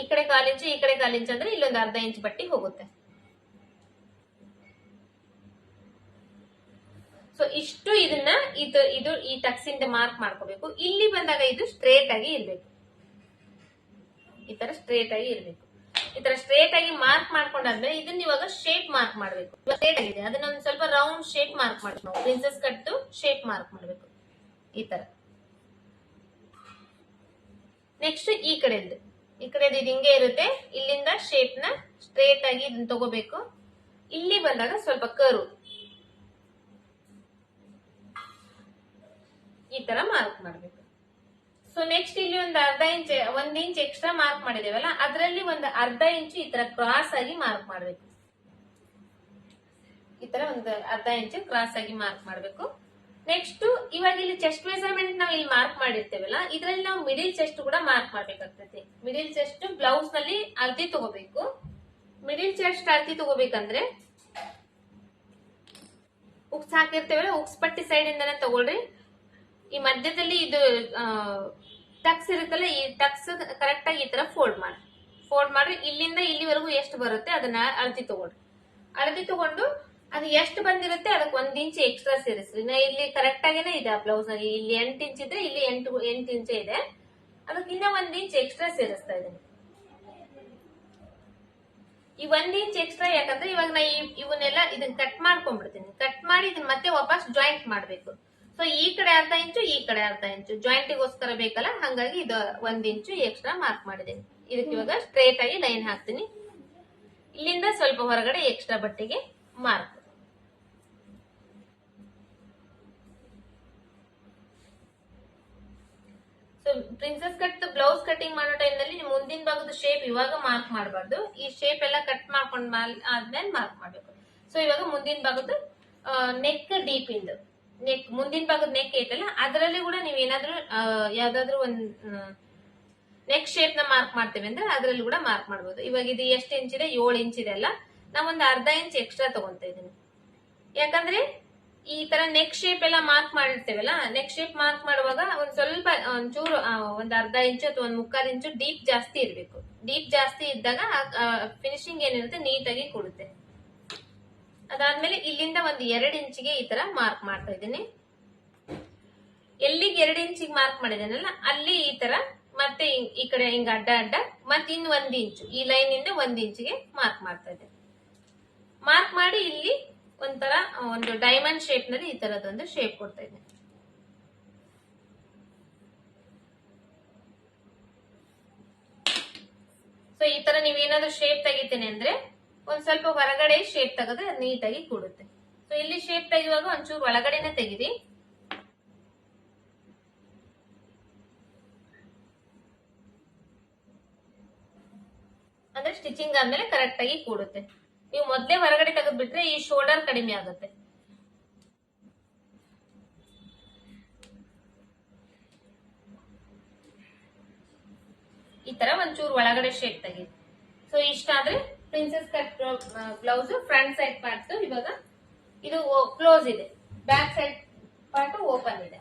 ಈ ಕಡೆ ಕಾಲ್ ಇಂಚು ಈ ಕಡೆ ಕಾಲ್ ಇಂಚು ಅಂದ್ರೆ ಇಲ್ಲೊಂದು ಅರ್ಧ ಇಂಚ್ ಬಟ್ಟಿ ಹೋಗುತ್ತೆ. ಸೊ ಇಷ್ಟು ಇದನ್ನ ಇದು ಇದು ಈ ಟಕ್ಸ್ ಇಂದ ಮಾರ್ಕ್ ಮಾಡ್ಕೋಬೇಕು. ಇಲ್ಲಿ ಬಂದಾಗ ಇದು ಸ್ಟ್ರೇಟ್ ಆಗಿ ಇರ್ಬೇಕು. ಈ ತರ ಸ್ಟ್ರೇಟ್ ಆಗಿ ಇರ್ಬೇಕು. ಈ ತರ ಸ್ಟ್ರೇಟ್ ಆಗಿ ಮಾರ್ಕ್ ಮಾಡ್ಕೊಂಡಾದ್ಮೇಲೆ ಇದನ್ನ ಇವಾಗ ಶೇಪ್ ಮಾರ್ಕ್ ಮಾಡ್ಬೇಕು. ಸ್ಟ್ರೇಟ್ ಆಗಿದೆ. ಅದನ್ನ ಒಂದ್ ಸ್ವಲ್ಪ ರೌಂಡ್ ಶೇಪ್ ಮಾರ್ಕ್ ಮಾಡ್ಬೇಕು ನಾವು ಪ್ರಿನ್ಸಸ್ ಕಟ್ಟು ಶೇಪ್ ಮಾರ್ಕ್ ಮಾಡ್ಬೇಕು. ಈ ತರ. ನೆಕ್ಸ್ಟ್ ಈ ಕಡೆದು ಈ ಕಡೆದು ಇದು ಹಿಂಗೆ ಇರುತ್ತೆ. ಇಲ್ಲಿಂದ ಶೇಪ್ನ ಸ್ಟ್ರೇಟ್ ಆಗಿ ಇದನ್ನ ತಗೋಬೇಕು. ಇಲ್ಲಿ ಬಂದಾಗ ಸ್ವಲ್ಪ ಕರು ಈ ತರ ಮಾರ್ಕ್ ಮಾಡಬೇಕು. ಸೊ ನೆಕ್ಸ್ಟ್ ಇಲ್ಲಿ ಒಂದು ಅರ್ಧ ಇಂಚ್ ಒಂದ್ ಇಂಚ್ ಎಕ್ಸ್ಟ್ರಾ ಮಾರ್ಕ್ ಮಾಡಿದೇವಲ್ಲ ಅದರಲ್ಲಿ ಒಂದು ಅರ್ಧ ಇಂಚ್ ಈ ತರ ಕ್ರಾಸ್ ಆಗಿ ಮಾರ್ಕ್ ಮಾಡಬೇಕು. ಈ ತರ ಒಂದು ಅರ್ಧ ಇಂಚ್ ಕ್ರಾಸ್ ಆಗಿ ಮಾರ್ಕ್ ಮಾಡ್ಬೇಕು. ನೆಕ್ಸ್ಟ್ ಇವಾಗ ಇಲ್ಲಿ ಚೆಸ್ಟ್ ಮೆಸರ್ಮೆಂಟ್ ನಾವು ಇಲ್ಲಿ ಮಾರ್ಕ್ ಮಾಡಿರ್ತೇವಲ್ಲ, ಇದ್ರಲ್ಲಿ ನಾವು ಮಿಡಿಲ್ ಚೆಸ್ಟ್ ಕೂಡ ಮಾರ್ಕ್ ಮಾಡ್ಬೇಕಾಗ್ತೈತಿ ಮಿಡಿಲ್ ಚೆಸ್ಟ್ ಬ್ಲೌಸ್ನಲ್ಲಿ ಅಳತಿ ತಗೋಬೇಕು. ಮಿಡಿಲ್ ಚೆಸ್ಟ್ ಅಳತಿ ತಗೋಬೇಕಂದ್ರೆ, ಉಕ್ಸ್ ಹಾಕಿರ್ತೇವಲ್ಲ, ಉಕ್ಸ್ ಪಟ್ಟಿ ಸೈಡ್ ಇಂದಾನೆ ತಗೊಳ್ರಿ. ಈ ಮಧ್ಯದಲ್ಲಿ ಇದು ಟಕ್ಸ್ ಇರುತ್ತಲ್ಲ, ಈ ಟಕ್ಸ್ ಕರೆಕ್ಟ್ ಆಗಿ ಈ ತರ ಫೋಲ್ಡ್ ಮಾಡಿ. ಫೋಲ್ಡ್ ಮಾಡ್ರಿ, ಇಲ್ಲಿಂದ ಇಲ್ಲಿವರೆಗೂ ಎಷ್ಟು ಬರುತ್ತೆ, ಅದನ್ನ ಅಳತಿ ತಗೊಳ್ರಿ. ಅಳತಿ ತಗೊಂಡು ಅದು ಎಷ್ಟು ಬಂದಿರುತ್ತೆ, ಅದಕ್ಕೆ ಒಂದ್ ಇಂಚ್ ಎಕ್ಸ್ಟ್ರಾ ಸೇರಿಸ್ರಿ. ನಾ ಇಲ್ಲಿ ಕರೆಕ್ಟ್ ಆಗೇನೆ ಇದೆ ಆ ಬ್ಲೌಸ್ನಲ್ಲಿ. ಇಲ್ಲಿ ಎಂಟು ಇಂಚ್ ಇದೆ, ಇಲ್ಲಿ ಎಂಟು ಎಂಟು ಇಂಚ್ ಇದೆ. ಅದಕ್ಕೆ ಇನ್ನ ಒಂದ್ ಇಂಚ್ ಎಕ್ಸ್ಟ್ರಾ ಸೇರಿಸ್ತಾ ಇದ್ದೀನಿ. ಈ ಒಂದ್ ಇಂಚ್ ಎಕ್ಸ್ಟ್ರಾ ಯಾಕಂದ್ರೆ ಇವಾಗ ನಾ ಇವನ್ನೆಲ್ಲ ಇದನ್ನ ಕಟ್ ಮಾಡ್ಕೊಂಡ್ಬಿಡ್ತೀನಿ. ಕಟ್ ಮಾಡಿ ಇದನ್ನ ಮತ್ತೆ ವಾಪಸ್ ಜಾಯಿಂಟ್ ಮಾಡ್ಬೇಕು. ಸೊ ಈ ಕಡೆ ಅರ್ಧ ಇಂಚು, ಈ ಕಡೆ ಅರ್ಧ ಇಂಚು. ಜಾಯಿಂಟಿಗೋಸ್ಕರ ಬೇಕಲ್ಲ, ಹಂಗಾಗಿ ಇದು ಒಂದ್ ಇಂಚು ಎಕ್ಸ್ಟ್ರಾ ಮಾರ್ಕ್ ಮಾಡಿದ್ದೀನಿ. ಇದಕ್ಕೆ ಇವಾಗ ಸ್ಟ್ರೇಟ್ ಆಗಿ ಲೈನ್ ಹಾಕ್ತೀನಿ. ಇಲ್ಲಿಂದ ಸ್ವಲ್ಪ ಹೊರಗಡೆ ಎಕ್ಸ್ಟ್ರಾ ಬಟ್ಟೆಗೆ mark so princess cut blouse cutting ಮಾಡೋ ಟೈಮ್ನಲ್ಲಿ ಮುಂದಿನ ಭಾಗದ ಶೇಪ್ ಇವಾಗ ಮಾರ್ಕ್ ಮಾಡಬಾರ್ದು. ಈ ಶೇಪ್ ಎಲ್ಲ ಕಟ್ ಮಾಡ್ಕೊಂಡ್ ಮಾಲ್- ಆದ್ಮೇಲೆ ಮಾರ್ಕ್ ಮಾಡ್ಬೇಕು. ಸೊ ಇವಾಗ ಮುಂದಿನ ಭಾಗದ ನೆಕ್ ಡೀಪ್ ಇಂದು. ನೆಕ್ ಮುಂದಿನ ಭಾಗದ ನೆಕ್ ಐತಲ್ಲ, ಅದರಲ್ಲಿ ಕೂಡ ನೀವು ಏನಾದ್ರೂ ಯಾವ್ದಾದ್ರು ಒಂದ್ ನೆಕ್ ಶೇಪ್ನ ಮಾರ್ಕ್ ಮಾಡ್ತೇವೆ ಅಂದ್ರೆ ಅದರಲ್ಲಿ ಕೂಡ ಮಾರ್ಕ್ ಮಾಡ್ಬೋದು. ಇವಾಗ ಇದು ಎಷ್ಟು ಇಂಚ್ ಇದೆ? ಏಳು ಇಂಚ್ ಇದೆ ಅಲ್ಲ. ನಾವೊಂದು ಅರ್ಧ ಇಂಚ್ ಎಕ್ಸ್ಟ್ರಾ ತಗೊಂತ ಇದೀನಿ. ಯಾಕಂದ್ರೆ ಈ ತರ ನೆಕ್ ಶೇಪ್ ಎಲ್ಲ ಮಾರ್ಕ್ ಮಾಡಿರ್ತೇವಲ್ಲ ನೆಕ್ ಶೇಪ್ ಮಾರ್ಕ್ ಮಾಡುವಾಗ ಒಂದ್ ಸ್ವಲ್ಪ ಒಂಚೂರು ಒಂದು ಅರ್ಧ ಇಂಚು ಅಥವಾ ಒಂದ್ ಮುಕ್ಕಾಲ್ ಇಂಚು ಡೀಪ್ ಜಾಸ್ತಿ ಇರ್ಬೇಕು. ಡೀಪ್ ಜಾಸ್ತಿ ಇದ್ದಾಗ ಫಿನಿಶಿಂಗ್ ಏನಿರುತ್ತೆ ನೀಟಾಗಿ ಕೊಡುತ್ತೆ. ಅದಾದ್ಮೇಲೆ ಇಲ್ಲಿಂದ ಒಂದ್ ಎರಡು ಇಂಚಿಗೆ ಈ ತರ ಮಾರ್ಕ್ ಮಾಡ್ತಾ ಇದ್ದೀನಿ. ಎಲ್ಲಿಗೆ ಎರಡು ಇಂಚಿಗೆ ಮಾರ್ಕ್ ಮಾಡಿದೇನಲ್ಲ ಅಲ್ಲಿ ಈ ತರ ಮತ್ತೆ ಈ ಕಡೆ ಹಿಂಗ ಅಡ್ಡ ಅಡ್ಡ, ಮತ್ತೆ ಇನ್ನು ಒಂದ್ ಇಂಚು ಈ ಲೈನ್ ಇಂದ ಒಂದ್ ಇಂಚಿಗೆ ಮಾರ್ಕ್ ಮಾಡ್ತಾ ಇದ್ದೇನೆ ಮಾರ್ಕ್ ಮಾಡಿ ಇಲ್ಲಿ ಒಂಥರ ಒಂದು ಡೈಮಂಡ್ ಶೇಪ್ನಲ್ಲಿ ಈ ತರದೊಂದು ಶೇಪ್ ಕೊಡ್ತಾ ಇದ್ದೀನಿ ಸೊ ಈ ತರ ನೀವ್ ಏನಾದ್ರೂ ಶೇಪ್ ತೆಗಿತೀನಿ ಅಂದ್ರೆ ಒಂದ್ ಸ್ವಲ್ಪ ಹೊರಗಡೆ ಶೇಪ್ ತೆಗೆದ್ರೆ ನೀಟಾಗಿ ಕೂಡುತ್ತೆ. ಸೊ ಇಲ್ಲಿ ಶೇಪ್ ತೆಗೆಯುವಾಗ ಒಂಚೂರು ಒಳಗಡೆನೆ ತೆಗಿರಿ. ಅಂದ್ರೆ ಸ್ಟಿಚಿಂಗ್ ಆದ್ಮೇಲೆ ಕರೆಕ್ಟ್ ಆಗಿ ಕೂಡುತ್ತೆ. ನೀವು ಮೊದ್ಲೇ ಹೊರಗಡೆ ತೆಗೆದ್ಬಿಟ್ರೆ ಈ ಶೋಲ್ಡರ್ ಕಡಿಮೆ ಆಗುತ್ತೆ. ಈ ತರ ಒಂಚೂರು ಒಳಗಡೆ ಶೇಪ್ ತೆಗೀರಿ ಸೊ ಇಷ್ಟ ಆದ್ರೆ princess cut blouse front side part ಇವಾಗ ಇದು ಕ್ಲೋಸ್ ಇದೆ. ಬ್ಯಾಕ್ ಸೈಡ್ ಪಾರ್ಟ್ ಓಪನ್ ಇದೆ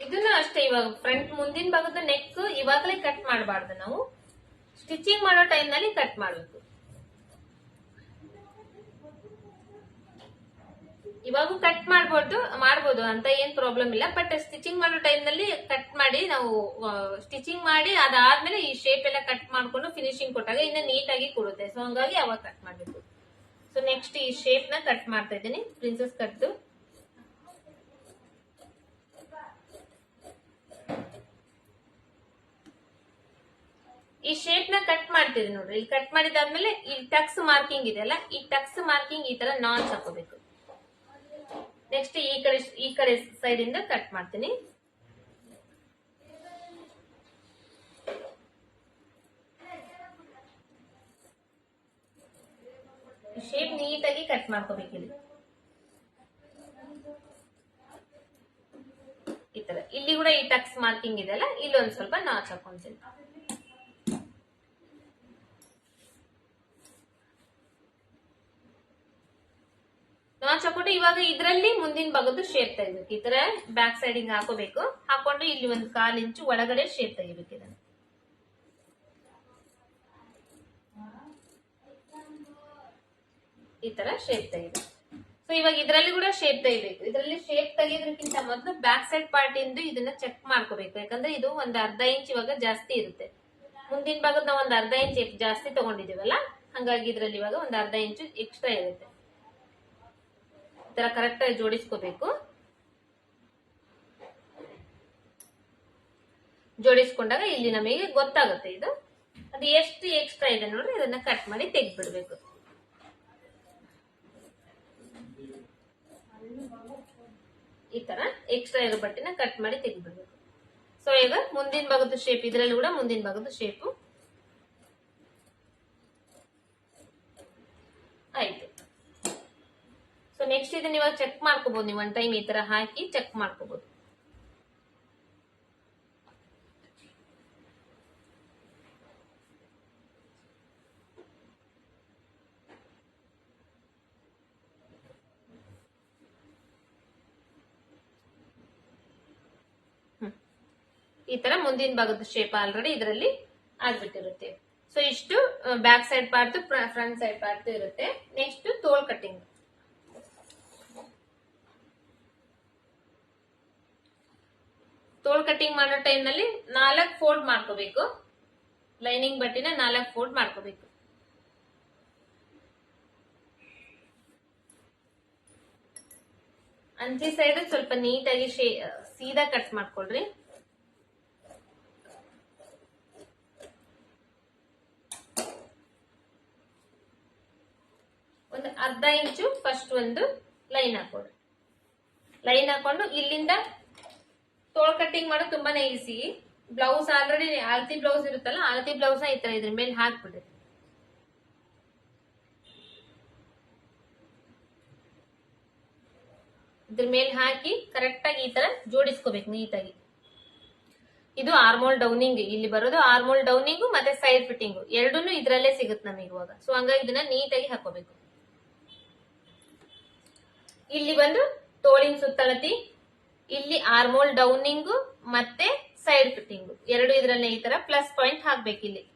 ಇದನ್ನು ಅಷ್ಟೇ, ಇವಾಗ ಫ್ರಂಟ್ ಮುಂದಿನ ಭಾಗದ ನೆಕ್ ಇವಾಗಲೇ ಕಟ್ ಮಾಡಬಾರ್ದು ನಾವು. ಸ್ಟಿಚಿಂಗ್ ಮಾಡೋ ಟೈಮ್ನಲ್ಲಿ ಕಟ್ ಮಾಡಬೇಕು ಇವಾಗೂ ಕಟ್ ಮಾಡ್ಬೋದು ಮಾಡ್ಬೋದು ಅಂತ ಏನ್ ಪ್ರಾಬ್ಲಮ್ ಇಲ್ಲ. ಬಟ್ ಸ್ಟಿಚಿಂಗ್ ಮಾಡೋ ಟೈಮ್ನಲ್ಲಿ ಕಟ್ ಮಾಡಿ ನಾವು ಸ್ಟಿಚಿಂಗ್ ಮಾಡಿ ಅದಾದ್ಮೇಲೆ ಈ ಶೇಪ್ ಎಲ್ಲ ಕಟ್ ಮಾಡ್ಕೊಂಡು ಫಿನಿಶಿಂಗ್ ಕೊಟ್ಟಾಗ ಇನ್ನ ನೀಟಾಗಿ ಕೊಡುತ್ತೆ ಸೊ ಹಂಗಾಗಿ ಅವಾಗ ಕಟ್ ಮಾಡಬೇಕು. ಸೊ ನೆಕ್ಸ್ಟ್ ಈ ಶೇಪ್ನ ಕಟ್ ಮಾಡ್ತಾ ಇದ್ದೀನಿ. ಪ್ರಿನ್ಸಸ್ ಕಟ್ ಈ ಶೇಪ್ನ ಕಟ್ ಮಾಡ್ತಿದ್ವಿ ನೋಡ್ರಿ. ಇಲ್ಲಿ ಕಟ್ ಮಾಡಿದಾದ್ಮೇಲೆ ಈ ಟಕ್ಸ್ ಮಾರ್ಕಿಂಗ್ ಇದೆಯಲ್ಲ ಈ ಟಕ್ಸ್ ಮಾರ್ಕಿಂಗ್ ಈ ತರ ನಾನ್ ಹಾಕೋಬೇಕು ನೆಕ್ಸ್ಟ್ ಈ ಕಡೆ ಈ ಕಡೆ ಸೈಡ್ ಇಂದ ಕಟ್ ಮಾಡ್ತೀನಿ. ಶೇಪ್ ನೀಟಾಗಿ ಕಟ್ ಮಾಡ್ಕೋಬೇಕು ಇಲ್ಲಿ. ಈ ತರ. ಇಲ್ಲಿ ಕೂಡ ಈ ಟಕ್ಸ್ ಮಾರ್ಕಿಂಗ್ ಇದೆಯಲ್ಲ ಇಲ್ಲಿ ಒಂದ್ ಸ್ವಲ್ಪ ನಾಚ್ ಹಾಕೊಂತೀನಿ. ನಾಚ್ ಹಾಕೊಂಡು ಇವಾಗ ಇದ್ರಲ್ಲಿ ಮುಂದಿನ ಭಾಗದ್ದು ಶೇಪ್ ತೆಗಿಬೇಕು ಈ ತರ ಬ್ಯಾಕ್ ಸೈಡ್ ಹಿಂಗ್ ಹಾಕೋಬೇಕು. ಹಾಕೊಂಡು ಇಲ್ಲಿ ಒಂದು ಕಾಲ್ ಇಂಚು ಒಳಗಡೆ ಶೇಪ್ ತೆಗಿಬೇಕು ಇದನ್ನು. ಈ ತರ ಶೇಪ್ ತೆಗಿಬೇಕು. ಸೊ ಇವಾಗ ಇದ್ರಲ್ಲಿ ಕೂಡ ಶೇಪ್ ತೆಗಿಬೇಕು. ಇದರಲ್ಲಿ ಶೇಪ್ ತೆಗಿಯೋದ್ರಕ್ಕಿಂತ ಮೊದಲು ಬ್ಯಾಕ್ ಸೈಡ್ ಪಾರ್ಟ್ ಇಂದ ಇದನ್ನ ಚೆಕ್ ಮಾಡ್ಕೋಬೇಕು. ಯಾಕಂದ್ರೆ ಇದು ಒಂದ್ ಅರ್ಧ ಇಂಚ್ ಇವಾಗ ಜಾಸ್ತಿ ಇರುತ್ತೆ. ಮುಂದಿನ ಭಾಗದ ನಾವು ಒಂದ್ ಅರ್ಧ ಇಂಚ್ ಜಾಸ್ತಿ ತಗೊಂಡಿದೀವಲ್ಲ ಹಂಗಾಗಿ ಇದ್ರಲ್ಲಿ ಇವಾಗ ಒಂದ್ ಅರ್ಧ ಇಂಚು ಎಕ್ಸ್ಟ್ರಾ ಇರುತ್ತೆ. ತರ ಕರೆಕ್ಟ್ ಆಗಿ ಜೋಡಿಸ್ಕೋಬೇಕು. ಜೋಡಿಸ್ಕೊಂಡಾಗ ಇಲ್ಲಿ ನಮಗೆ ಗೊತ್ತಾಗುತ್ತೆ ಇದು. ಅದು ಎಷ್ಟು ಎಕ್ಸ್ಟ್ರಾ ಇದೆ ನೋಡ್ರಿ, ಇದನ್ನ ಕಟ್ ಮಾಡಿ ತೆಗ್ದ್ಬಿಡ್ಬೇಕು. ಈ ತರ ಎಕ್ಸ್ಟ್ರಾ ಇರೋ ಬಟ್ಟೆನ ಕಟ್ ಮಾಡಿ ತೆಗ್ದ್ಬಿಡ್ಬೇಕು. ಸೊ ಈಗ ಮುಂದಿನ ಭಾಗದ ಶೇಪ್ ಇದ್ರಲ್ಲಿ ಕೂಡ ಮುಂದಿನ ಭಾಗದ ಶೇಪು ಆಯ್ತು ಸೊ ನೆಕ್ಸ್ಟ್ ಇದನ್ನ ಚೆಕ್ ಮಾಡ್ಕೋಬಹುದು ನೀವು ಒನ್ ಟೈಮ್ ಈ ತರ ಹಾಕಿ ಚೆಕ್ ಮಾಡ್ಕೋಬಹುದು ಈ ತರ ಮುಂದಿನ ಭಾಗದ ಶೇಪ್ ಆಲ್ರೆಡಿ ಇದರಲ್ಲಿ ಆಗ್ಬಿಟ್ಟಿರುತ್ತೆ. ಸೊ ಇಷ್ಟು back side part front side part ಇರುತ್ತೆ. ನೆಕ್ಸ್ಟ್ ತೋಲ್ ಕಟ್ಟಿಂಗ್ ತೋಲ್ ಕಟಿಂಗ್ ಮಾಡೋ ಟೈಮ್ನಲ್ಲಿ ನಾಲ್ಕು ಫೋಲ್ಡ್ ಮಾಡ್ಕೋಬೇಕು. ಲೈನಿಂಗ್ ಬಟ್ಟಿನ ನಾಲ್ಕು ಫೋಲ್ಡ್ ಮಾಡ್ಕೋಬೇಕು. ಅಂಚೆ ಸೈಡ್ ಸ್ವಲ್ಪ ನೀಟಾಗಿ ಸೀದಾ ಕಟ್ ಮಾಡ್ಕೊಳ್ರಿ. ಒಂದು ಅರ್ಧ ಇಂಚು ಫಸ್ಟ್ ಒಂದು ಲೈನ್ ಹಾಕೊಡ್ರಿ ಲೈನ್ ಹಾಕೊಂಡು ಇಲ್ಲಿಂದ ತೋಳ್ ಕಟ್ಟಿಂಗ್ ಮಾಡೋದು ತುಂಬಾನೇ ಈಸಿ ಬ್ಲೌಸ್ ಆಲ್ರೆಡಿ ಅಳತಿ ಬ್ಲೌಸ್ ಇರುತ್ತಲ್ಲ ಅಳತಿ ಬ್ಲೌಸ್ ಈ ತರ ಇದ್ರ ಮೇಲೆ ಹಾಕ್ಬಿಡ್ರಿ ಇದ್ರ ಮೇಲೆ ಹಾಕಿ ಕರೆಕ್ಟ್ ಆಗಿ ಈ ತರ ಜೋಡಿಸ್ಕೋಬೇಕು, ನೀಟಾಗಿ. ಇದು ಆರ್ಮೋಲ್ ಡೌನಿಂಗ್ ಇಲ್ಲಿ ಬರೋದು ಆರ್ಮೋಲ್ ಡೌನಿಂಗು ಮತ್ತೆ ಸೈಡ್ ಫಿಟ್ಟಿಂಗ್ ಎರಡೂ ಇದ್ರಲ್ಲೇ ಸಿಗುತ್ತೆ ನಮಗೆ ಇವಾಗ. ಸೊ ಹಂಗಾಗಿ ಇದನ್ನ ನೀಟಾಗಿ ಹಾಕೋಬೇಕು ಇಲ್ಲಿ ಬಂದು ತೋಳಿನ ಸುತ್ತಳತಿ ಇಲ್ಲಿ ಆರ್ಮೋಲ್ ಡೌನಿಂಗ್ ಮತ್ತೆ ಸೈಡ್ ಫಿಟ್ಟಿಂಗ್ ಎರಡು ಇದರಲ್ಲೇ ಈ ತರ ಪ್ಲಸ್ ಪಾಯಿಂಟ್ ಹಾಕ್ಬೇಕು ಇಲ್ಲಿ.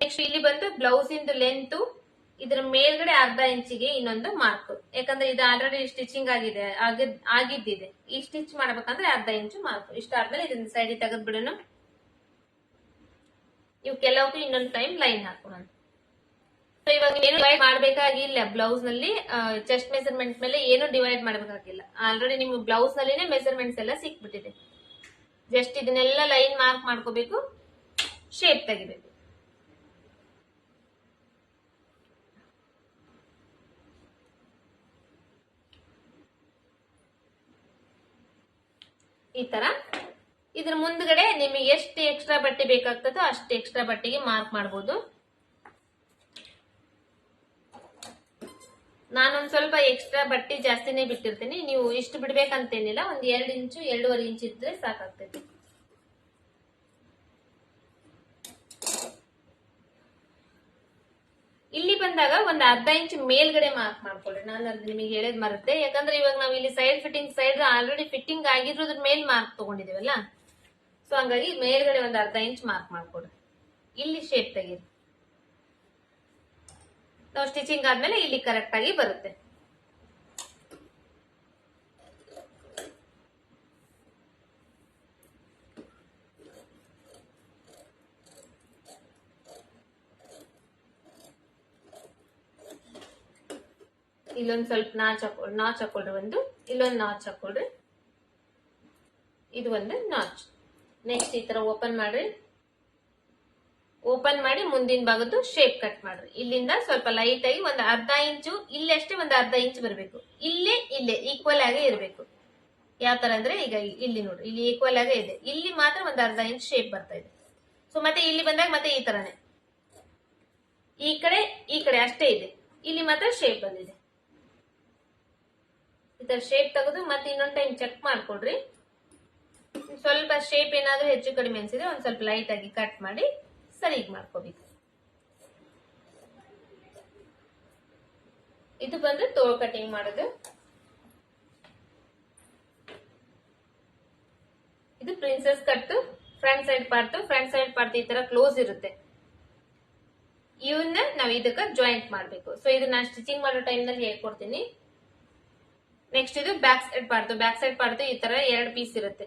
ನೆಕ್ಸ್ಟ್ ಇಲ್ಲಿ ಬಂದು ಬ್ಲೌಸ್ ಇಂದು ಲೆಂತ್ ಇದ್ರ ಮೇಲ್ಗಡೆ ಅರ್ಧ ಇಂಚಿಗೆ ಇನ್ನೊಂದು ಮಾರ್ಕ್ ಯಾಕಂದ್ರೆ ಇದು ಆಲ್ರೆಡಿ ಸ್ಟಿಚಿಂಗ್ ಆಗಿದೆ ಆಗಿದ್- ಆಗಿದ್ದಿದೆ. ಈ ಸ್ಟಿಚ್ ಮಾಡ್ಬೇಕಂದ್ರೆ ಅರ್ಧ ಇಂಚು ಮಾರ್ಕ್ ಇಷ್ಟ ಆದ್ಮೇಲೆ ಇದನ್ನ ಸೈಡ್ ತೆಗೆದ್ಬಿಡೋಣ. ಇವು ಕೆಲವಕ್ಕೂ ಇನ್ನೊಂದು ಟೈಮ್ ಲೈನ್ ಹಾಕೋಣ. So ಇವಾಗ ಏನು ಡಿವೈಡ್ ಮಾಡ್ಬೇಕಾಗಿಲ್ಲ ಬ್ಲೌಸ್ನಲ್ಲಿ ಚೆಸ್ಟ್ ಮೆಸರ್ಮೆಂಟ್ ಮೇಲೆ ಏನು ಡಿವೈಡ್ ಮಾಡ್ಬೇಕಾಗಿಲ್ಲ. ಆಲ್ರೆಡಿ ನಿಮ್ಗೆ ಬ್ಲೌಸ್ ನಲ್ಲಿನೇ ಮೆಸರ್ಮೆಂಟ್ಸ್ ಎಲ್ಲ ಸಿಕ್ಬಿಟ್ಟಿದೆ. ಜಸ್ಟ್ ಇದನ್ನೆಲ್ಲ ಲೈನ್ ಮಾರ್ಕ್ ಮಾಡ್ಕೋಬೇಕು ಶೇಪ್ ತೆಗಿಬೇಕು. ಈ ತರ. ಇದ್ರ ಮುಂದ್ಗಡೆ ನಿಮಗೆ ಎಷ್ಟು ಎಕ್ಸ್ಟ್ರಾ ಬಟ್ಟೆ ಬೇಕಾಗ್ತದೋ ಅಷ್ಟು ಎಕ್ಸ್ಟ್ರಾ ಬಟ್ಟೆಗೆ ಮಾರ್ಕ್ ಮಾಡ್ಬೋದು. ನಾನೊಂದ್ ಸ್ವಲ್ಪ ಎಕ್ಸ್ಟ್ರಾ ಬಟ್ಟೆ ಜಾಸ್ತಿನೇ ಬಿಟ್ಟಿರ್ತೀನಿ. ನೀವು ಇಷ್ಟು ಬಿಡ್ಬೇಕಂತೇನಿಲ್ಲ. ಒಂದ್ ಎರಡು ಇಂಚು, ಎರಡೂವರೆ ಇಂಚು ಇದ್ರೆ ಸಾಕಾಗ್ತೈತಿ. ಇಲ್ಲಿ ಬಂದಾಗ ಒಂದ್ ಅರ್ಧ ಇಂಚ್ ಮೇಲ್ಗಡೆ ಮಾರ್ಕ್ ಮಾಡ್ಕೊಳ್ರಿ. ನಾನು ಅದು ನಿಮಗೆ ಹೇಳೋದ್ ಮರುತ್ತೆ ಯಾಕಂದ್ರೆ ಇವಾಗ ನಾವು ಇಲ್ಲಿ side fitting side already fitting ಆಗಿದ್ರು ಅದ್ರ ಮೇಲ್ ಮಾರ್ಕ್ ತಗೊಂಡಿದೀವಲ್ಲ? ಸೊ ಹಂಗಾಗಿ ಮೇಲ್ಗಡೆ ಒಂದ್ ಅರ್ಧ ಇಂಚ್ ಮಾರ್ಕ್ ಮಾಡ್ಕೊಡ್ರಿ. ಇಲ್ಲಿ ಶೇಪ್ ತೆಗೀರಿ. ನಾವು ಸ್ಟಿಚಿಂಗ್ ಆದ್ಮೇಲೆ ಇಲ್ಲಿ ಕರೆಕ್ಟ್ ಆಗಿ ಬರುತ್ತೆ. ಇಲ್ಲೊಂದ್ ಸ್ವಲ್ಪ ನಾಚ್ ಹಾಕೊಳ್ ನಾಚ್ ಹಾಕೊಳ್ರಿ ಒಂದು. ಇಲ್ಲೊಂದ್ ನಾಚ್ ಹಾಕೊಳ್ರಿ. ಇದು ಒಂದು ನಾಚ್. ನೆಕ್ಸ್ಟ್ ಈ ತರ ಓಪನ್ ಮಾಡ್ರಿ. ಓಪನ್ ಮಾಡಿ ಮುಂದಿನ ಭಾಗದ್ದು ಶೇಪ್ ಕಟ್ ಮಾಡ್ರಿ. ಇಲ್ಲಿಂದ ಸ್ವಲ್ಪ ಲೈಟ್ ಆಗಿ ಒಂದು ಅರ್ಧ ಇಂಚು ಇಲ್ಲಿ ಅಷ್ಟೇ ಒಂದು ಅರ್ಧ ಇಂಚು ಬರಬೇಕು. ಇಲ್ಲೇ ಇಲ್ಲೇ ಈಕ್ವಲ್ ಆಗಿ ಇರಬೇಕು. ಯಾವ ತರ ಅಂದ್ರೆ ಈಗ ಇಲ್ಲಿ ನೋಡ್ರಿ, ಇಲ್ಲಿ ಈಕ್ವಲ್ ಆಗೇ ಇದೆ. ಇಲ್ಲಿ ಮಾತ್ರ ಒಂದು ಅರ್ಧ ಇಂಚ್ ಶೇಪ್ ಬರ್ತಾ ಇದೆ. ಸೊ ಮತ್ತೆ ಇಲ್ಲಿ ಬಂದಾಗ ಮತ್ತೆ ಈ ತರನೇ. ಈ ಕಡೆ ಈ ಕಡೆ ಅಷ್ಟೇ ಇದೆ. ಇಲ್ಲಿ ಮಾತ್ರ ಶೇಪ್ ಬಂದಿದೆ. ಈ ತರ ಶೇಪ್ ತೆಗೆದು ಮತ್ತೆ ಇನ್ನೊಂದು ಟೈಮ್ ಚೆಕ್ ಮಾಡ್ಕೊಡ್ರಿ. ಸ್ವಲ್ಪ ಶೇಪ್ ಏನಾದ್ರೂ ಹೆಚ್ಚು ಕಡಿಮೆ ಅನ್ಸಿದ್ರೆ ಒಂದ್ ಸ್ವಲ್ಪ ಲೈಟ್ ಆಗಿ ಕಟ್ ಮಾಡಿ. ಸರಿಗ್ ಮಾಡ್ಕೋಬೇಕು. ಇದು ಬಂದು ತೋಳು ಕಟಿಂಗ್ ಮಾಡೋದು. ಇದು princess cut front side part, front side part ಈ ತರ ಕ್ಲೋಸ್ ಇರುತ್ತೆ. ಇವನ್ನ ನಾವು ಇದಕ್ಕೆ ಜಾಯಿಂಟ್ ಮಾಡಬೇಕು. ಸೊ ಇದು ನಾನು ಸ್ಟಿಚಿಂಗ್ ಮಾಡೋ ಟೈಮ್ನಲ್ಲಿ ಹೇಳ್ಕೊಡ್ತೀನಿ. ನೆಕ್ಸ್ಟ್ ಇದು back side part. Back side part ಈ ತರ ಎರಡು ಪೀಸ್ ಇರುತ್ತೆ.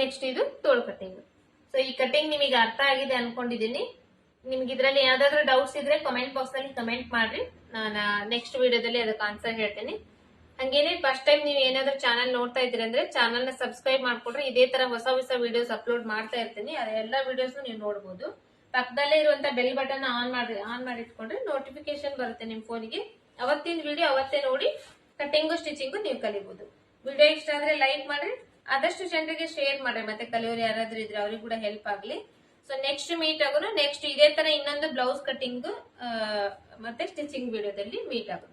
ನೆಕ್ಸ್ಟ್ ಇದು ತೋಳು ಕಟಿಂಗ್ ಸೊ ಈ ಕಟಿಂಗ್ ನಿಮಗೆ ಅರ್ಥ ಆಗಿದೆ ಅನ್ಕೊಂಡಿದೀನಿ ನಿಮ್ಗೆ ಇದ್ರಲ್ಲಿ ಯಾವ್ದಾದ್ರು ಡೌಟ್ಸ್ ಇದ್ರೆ ಕಮೆಂಟ್ ಬಾಕ್ಸ್ ಅಲ್ಲಿ ಕಮೆಂಟ್ ಮಾಡ್ರಿ. ನಾನು ನೆಕ್ಸ್ಟ್ ವಿಡಿಯೋದಲ್ಲಿ ಅದಕ್ಕೆ ಆನ್ಸರ್ ಹೇಳ್ತೀನಿ. ಹಂಗೇನೆ ಫಸ್ಟ್ ಟೈಮ್ ನೀವು ಏನಾದ್ರೂ ಚಾನಲ್ ನೋಡ್ತಾ ಇದ್ದೀರಿ ಅಂದ್ರೆ ಚಾನಲ್ನ ಸಬ್ಸ್ಕ್ರೈಬ್ ಮಾಡ್ಕೊಡ್ರಿ. ಇದೇ ತರ ಹೊಸ ಹೊಸ ವಿಡಿಯೋಸ್ ಅಪ್ಲೋಡ್ ಮಾಡ್ತಾ ಇರ್ತೀನಿ. ಎಲ್ಲ ವಿಡಿಯೋಸ್ ನೀವು ನೋಡಬಹುದು ಪಕ್ಕದಲ್ಲೇ ಇರುವಂತ ಬೆಲ್ ಬಟನ್ ಆನ್ ಮಾಡಿ ಆನ್ ಮಾಡಿ ಇಟ್ಕೊಂಡ್ರೆ ನೋಟಿಫಿಕೇಶನ್ ಬರುತ್ತೆ ನಿಮ್ ಫೋನಿಗೆ ಅವತ್ತಿನ ವಿಡಿಯೋ ಅವತ್ತೇ ನೋಡಿ ಕಟಿಂಗು ಸ್ಟಿಚಿಂಗು ನೀವು ಕಲಿಬಹುದು ವಿಡಿಯೋ ಇಷ್ಟ ಆದ್ರೆ ಲೈಕ್ ಮಾಡ್ರಿ. ಆದಷ್ಟು ಜನರಿಗೆ ಶೇರ್ ಮಾಡ್ರಿ, ಮತ್ತೆ ಕಲಿಯೋರು ಯಾರಾದ್ರೂ ಇದ್ರೆ ಅವ್ರಿಗೆ ಕೂಡ ಹೆಲ್ಪ್ ಆಗ್ಲಿ. ಸೊ ನೆಕ್ಸ್ಟ್ ಮೀಟ್ ಆಗೋಣ ನೆಕ್ಸ್ಟ್ ಇದೇ ತರ ಇನ್ನೊಂದು ಬ್ಲೌಸ್ ಕಟಿಂಗ್ ಮತ್ತೆ ಸ್ಟಿಚಿಂಗ್ ವಿಡಿಯೋದಲ್ಲಿ ಮೀಟ್ ಆಗೋಣ